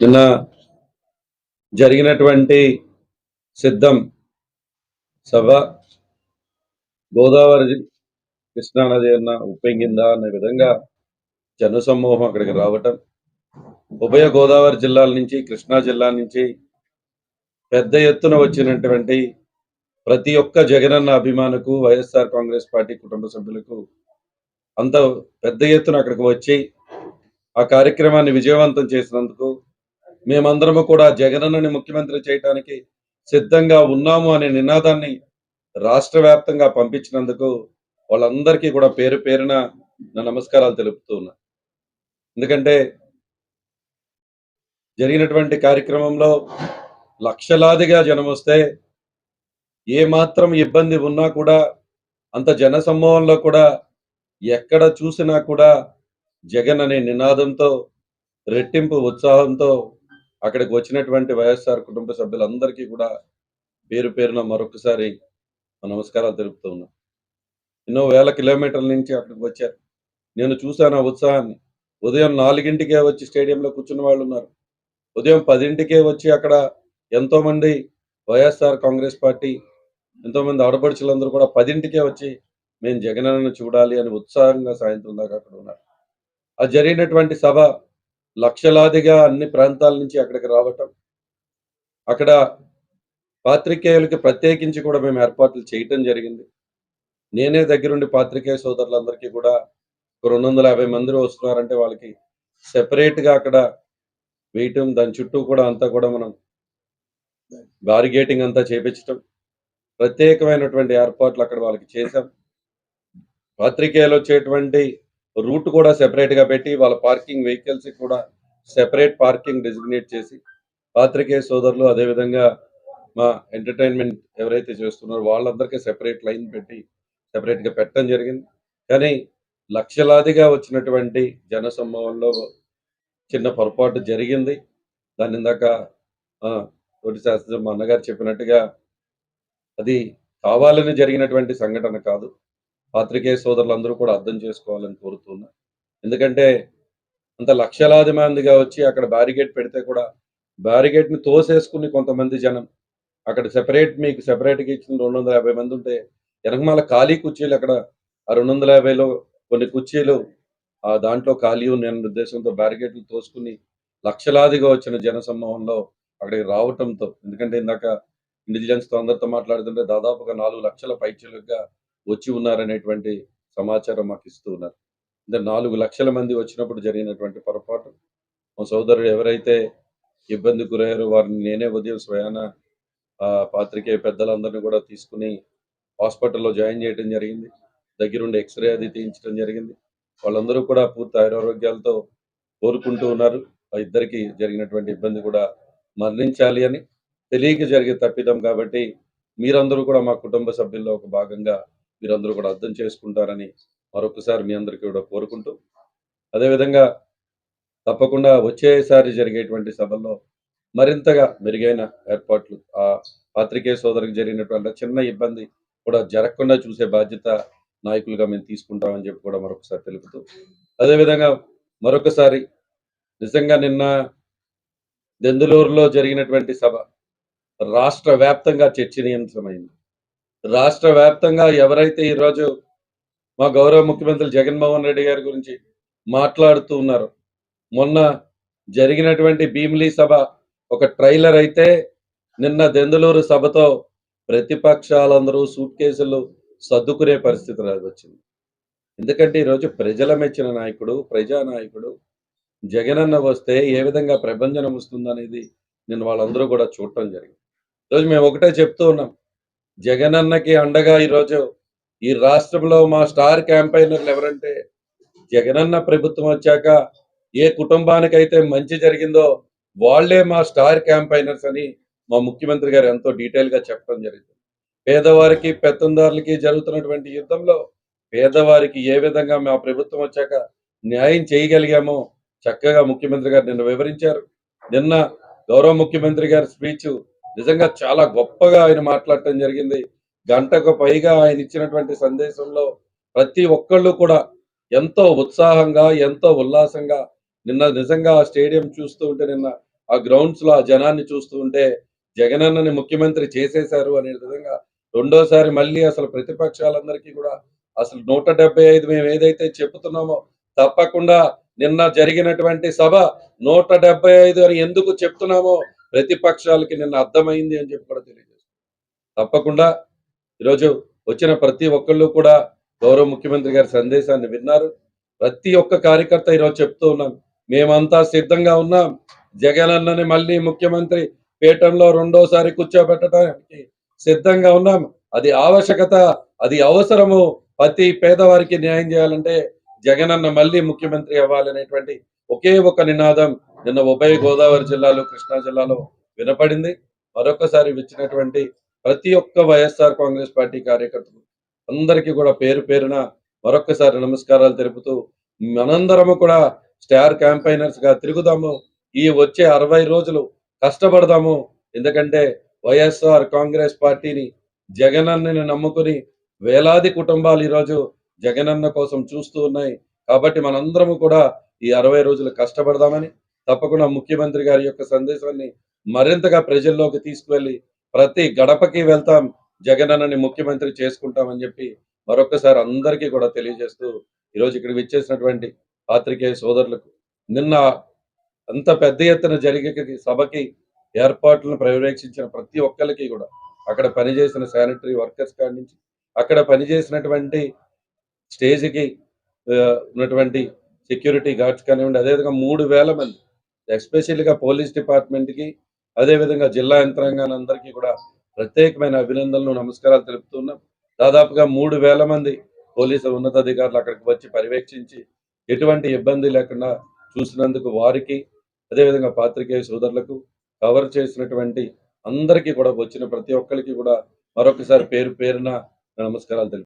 నిన్న జరిగినటువంటి సిద్ధం సభ గోదావరి కృష్ణానది అన్న ఉప్పెంగిందా అనే విధంగా జనసమూహం అక్కడికి రావటం. ఉభయ గోదావరి జిల్లాల నుంచి కృష్ణా జిల్లా నుంచి పెద్ద ఎత్తున వచ్చినటువంటి ప్రతి ఒక్క జగనన్న అభిమానుకు వైఎస్ఆర్ కాంగ్రెస్ పార్టీ కుటుంబ సభ్యులకు అంత పెద్ద ఎత్తున అక్కడికి వచ్చి ఆ కార్యక్రమాన్ని విజయవంతం చేసినందుకు మేమందరము కూడా జగనన్నని ముఖ్యమంత్రి చేయడానికి సిద్ధంగా ఉన్నాము అనే నినాదాన్ని రాష్ట్ర వ్యాప్తంగా పంపించినందుకు వాళ్ళందరికీ కూడా పేరు పేరున నా నమస్కారాలు తెలుపుతూ ఉన్నా. ఎందుకంటే జరిగినటువంటి కార్యక్రమంలో లక్షలాదిగా జనం వస్తే ఏ మాత్రం ఇబ్బంది ఉన్నా కూడా అంత జన సమూహంలో కూడా ఎక్కడ చూసినా కూడా జగన్ అనే నినాదంతో రెట్టింపు ఉత్సాహంతో అక్కడికి వచ్చినటువంటి వైఎస్ఆర్ కుటుంబ సభ్యులందరికీ కూడా పేరు పేరున మరొకసారి నమస్కారాలు తెలుపుతూ ఉన్నాం. ఎన్నో వేల కిలోమీటర్ల నుంచి అక్కడికి వచ్చారు. నేను చూశాను ఆ ఉత్సాహాన్ని. ఉదయం నాలుగింటికే వచ్చి స్టేడియంలో కూర్చున్న వాళ్ళు ఉన్నారు. ఉదయం పదింటికే వచ్చి అక్కడ ఎంతో మంది వైఎస్ఆర్ కాంగ్రెస్ పార్టీ ఎంతో మంది ఆడపడుచులందరూ కూడా పదింటికే వచ్చి మేము జగనన్నను చూడాలి అని ఉత్సాహంగా సాయంత్రం దాకా అక్కడ ఉన్నారు. ఆ జరిగినటువంటి సభ లక్షలాదిగా అన్ని ప్రాంతాల నుంచి అక్కడికి రావటం అక్కడ పాత్రికేయులకి ప్రత్యేకించి కూడా మేము ఏర్పాట్లు చేయటం జరిగింది. నేనే దగ్గరుండి పాత్రికేయ సోదరులందరికీ కూడా రెండు వందల యాభై మంది వస్తున్నారంటే వాళ్ళకి సెపరేట్గా అక్కడ వేయటం దాని చుట్టూ కూడా అంతా కూడా మనం బారిగేటింగ్ అంతా చేపించటం ప్రత్యేకమైనటువంటి ఏర్పాట్లు అక్కడ వాళ్ళకి చేశాం. పత్రికేయులు వచ్చేటువంటి రూట్ కూడా సెపరేట్గా పెట్టి వాళ్ళ పార్కింగ్ వెహికల్స్ కూడా సెపరేట్ పార్కింగ్ డెసిగ్నేట్ చేసి పాత్రికేయ సోదరులు అదేవిధంగా మా ఎంటర్టైన్మెంట్ ఎవరైతే చేస్తున్నారో వాళ్ళందరికీ సెపరేట్ లైన్ పెట్టి సెపరేట్గా పెట్టడం జరిగింది. కానీ లక్షలాదిగా వచ్చినటువంటి జన చిన్న పొరపాటు జరిగింది. దాని ఇందాక ఆ, శాస్త్రం మా అన్నగారు చెప్పినట్టుగా అది కావాలని జరిగినటువంటి సంఘటన కాదు. పాత్రికేయ సోదరులందరూ కూడా అర్థం చేసుకోవాలని కోరుతున్నా. ఎందుకంటే అంత లక్షలాది మందిగా వచ్చి అక్కడ బ్యారిగేట్ పెడితే కూడా బ్యారిగేట్ని తోసేసుకుని కొంతమంది జనం అక్కడ సెపరేట్ మీకు సెపరేట్గా ఇచ్చిన రెండు వందల యాభై మంది ఉంటే వెనకమాల ఖాళీ కుర్చీలు అక్కడ ఆ రెండు వందల యాభైలో కొన్ని కుర్చీలు ఆ దాంట్లో ఖాళీ ఉన్న ఉద్దేశంతో బ్యారిగేట్లు తోసుకుని లక్షలాదిగా వచ్చిన జనసమూహంలో అక్కడికి రావటంతో. ఎందుకంటే ఇందాక ఇంటెలిజెన్స్తో అందరితో మాట్లాడుతుంటే దాదాపుగా నాలుగు లక్షల పైచలుగా వచ్చి ఉన్నారనేటువంటి సమాచారం మాకు ఇస్తూ ఉన్నారు. అంటే నాలుగు లక్షల మంది వచ్చినప్పుడు జరిగినటువంటి పొరపాటు. మా సోదరుడు ఎవరైతే ఇబ్బంది గురయ్యారో వారిని నేనే ఉదయం స్వయాన ఆ పాత్రికేయ పెద్దలందరినీ కూడా తీసుకుని హాస్పిటల్లో జాయిన్ చేయడం జరిగింది. దగ్గరుండి ఎక్స్రే అది తీయించడం జరిగింది. వాళ్ళందరూ కూడా పూర్తి ఆయురారోగ్యాలతో కోరుకుంటూ ఉన్నారు. ఆ ఇద్దరికి జరిగినటువంటి ఇబ్బంది కూడా మరణించాలి అని తెలియక జరిగే తప్పిదం కాబట్టి మీరందరూ కూడా మా కుటుంబ సభ్యుల్లో ఒక భాగంగా మీరందరూ కూడా అర్థం చేసుకుంటారని మరొకసారి మీ అందరికీ కూడా కోరుకుంటూ అదేవిధంగా తప్పకుండా వచ్చేసారి జరిగేటువంటి సభల్లో మరింతగా మెరుగైన ఏర్పాట్లు ఆ పాత్రికేయ సోదరికి జరిగినటువంటి చిన్న ఇబ్బంది కూడా జరగకుండా చూసే బాధ్యత నాయకులుగా మేము తీసుకుంటామని చెప్పి కూడా మరొకసారి తెలుపుతూ అదేవిధంగా మరొకసారి నిజంగా నిన్న దెందులూరులో జరిగినటువంటి సభ రాష్ట్ర వ్యాప్తంగా చర్చనీయాంశమైంది. రాష్ట్ర వ్యాప్తంగా ఎవరైతే ఈరోజు మా గౌరవ ముఖ్యమంత్రి జగన్మోహన్ రెడ్డి గారి గురించి మాట్లాడుతూ ఉన్నారు మొన్న జరిగినటువంటి భీమిలీ సభ ఒక ట్రైలర్ అయితే నిన్న దెందులూరు సభతో ప్రతిపక్షాలందరూ సూట్ కేసులు సర్దుకునే పరిస్థితి రాదు వచ్చింది ఎందుకంటే ఈరోజు ప్రజల మెచ్చిన నాయకుడు ప్రజా నాయకుడు జగనన్న వస్తే ఏ విధంగా ప్రభంజనం వస్తుందనేది నేను వాళ్ళందరూ కూడా చూడటం జరిగింది. ఈరోజు మేము ఒకటే చెప్తూ ఉన్నాం. జగనన్నకి అండగా ఈరోజు ఈ రాష్ట్రంలో మా స్టార్ క్యాంపైనర్లు ఎవరంటే జగనన్న ప్రభుత్వం వచ్చాక ఏ కుటుంబానికైతే మంచి జరిగిందో వాళ్ళే మా స్టార్ క్యాంపైనర్స్ అని మా ముఖ్యమంత్రి గారు ఎంతో డీటెయిల్గా చెప్పడం జరిగింది. పేదవారికి పెత్తందారులకి జరుగుతున్నటువంటి యుద్ధంలో పేదవారికి ఏ విధంగా మా ప్రభుత్వం వచ్చాక న్యాయం చేయగలిగామో చక్కగా ముఖ్యమంత్రి గారు నిన్న వివరించారు. నిన్న గౌరవ ముఖ్యమంత్రి గారి స్పీచ్ నిజంగా చాలా గొప్పగా ఆయన మాట్లాడటం జరిగింది. గంటకు పైగా ఆయన ఇచ్చినటువంటి సందేశంలో ప్రతి ఒక్కళ్ళు కూడా ఎంతో ఉత్సాహంగా ఎంతో ఉల్లాసంగా నిన్న నిజంగా ఆ స్టేడియం చూస్తూ ఉంటే నిన్న ఆ గ్రౌండ్స్లో ఆ జనాన్ని చూస్తూ ఉంటే జగనన్నని ముఖ్యమంత్రి చేసేశారు అనే విధంగా రెండోసారి మళ్ళీ అసలు ప్రతిపక్షాలందరికీ కూడా అసలు నూట డెబ్బై ఐదు మేము ఏదైతే చెప్తున్నామో తప్పకుండా నిన్న జరిగినటువంటి సభ నూట డెబ్బై ఐదు అని ఎందుకు చెప్తున్నామో ప్రతిపక్షాలకి నిన్న అర్థమైంది అని చెప్పి కూడా తెలియజేస్తాం తప్పకుండా ఈరోజు వచ్చిన ప్రతి ఒక్కళ్ళు కూడా గౌరవ ముఖ్యమంత్రి గారి సందేశాన్ని విన్నారు. ప్రతి ఒక్క కార్యకర్త ఈరోజు చెప్తూ ఉన్నాం. మేమంతా సిద్ధంగా ఉన్నాం. జగన్ అన్నని మళ్ళీ ముఖ్యమంత్రి పీఠంలో రెండోసారి కూర్చోబెట్టడానికి సిద్ధంగా ఉన్నాం. అది ఆవశ్యకత అది అవసరము. ప్రతి పేదవారికి న్యాయం చేయాలంటే జగనన్న మళ్ళీ ముఖ్యమంత్రి అవ్వాలనేటువంటి ఒకే ఒక నినాదం నిన్న ఉభయ గోదావరి జిల్లాలో కృష్ణా జిల్లాలో వినపడింది. మరొకసారి వచ్చినటువంటి ప్రతి ఒక్క వైఎస్ఆర్ కాంగ్రెస్ పార్టీ కార్యకర్తలు అందరికీ కూడా పేరు పేరున మరొకసారి నమస్కారాలు తెలుపుతూ మనందరము కూడా స్టార్ క్యాంపైనర్స్గా తిరుగుదాము. ఈ వచ్చే అరవై రోజులు కష్టపడదాము. ఎందుకంటే వైఎస్ఆర్ కాంగ్రెస్ పార్టీని జగనన్నని నమ్ముకుని వేలాది కుటుంబాలు ఈరోజు జగనన్న కోసం చూస్తూ ఉన్నాయి. కాబట్టి మనందరము కూడా ఈ అరవై రోజులు కష్టపడదామని తప్పకుండా ముఖ్యమంత్రి గారి యొక్క సందేశాన్ని మరింతగా ప్రజల్లోకి తీసుకువెళ్ళి ప్రతి గడపకి వెళ్తాం జగనన్నని ముఖ్యమంత్రి చేసుకుంటామని చెప్పి మరొకసారి అందరికీ కూడా తెలియజేస్తూ ఈరోజు ఇక్కడ విచ్చేసినటువంటి పాత్రికేయ సోదరులకు నిన్న అంత పెద్ద ఎత్తున జరిగే సభకి ఏర్పాట్లను పర్యవేక్షించిన ప్రతి ఒక్కరికి కూడా అక్కడ పనిచేసిన శానిటరీ వర్కర్స్ కాడి నుంచి అక్కడ పనిచేసినటువంటి స్టేజ్కి ఉన్నటువంటి సెక్యూరిటీ గార్డ్స్ కానివ్వండి అదేవిధంగా మూడు వేల మంది ఎస్పెషల్గా పోలీస్ డిపార్ట్మెంట్కి అదేవిధంగా జిల్లా యంత్రాంగానందరికీ కూడా ప్రత్యేకమైన అభినందనలు నమస్కారాలు తెలుపుతున్నాం. దాదాపుగా మూడు వేల మంది పోలీసు ఉన్నతాధికారులు అక్కడికి వచ్చి పర్యవేక్షించి ఎటువంటి ఇబ్బంది లేకుండా చూసినందుకు వారికి అదేవిధంగా పాత్రికేయ సోదరులకు కవర్ చేసినటువంటి అందరికీ కూడా వచ్చిన ప్రతి ఒక్కరికి కూడా మరొకసారి పేరు పేరున నమస్కారాలు తెలుపు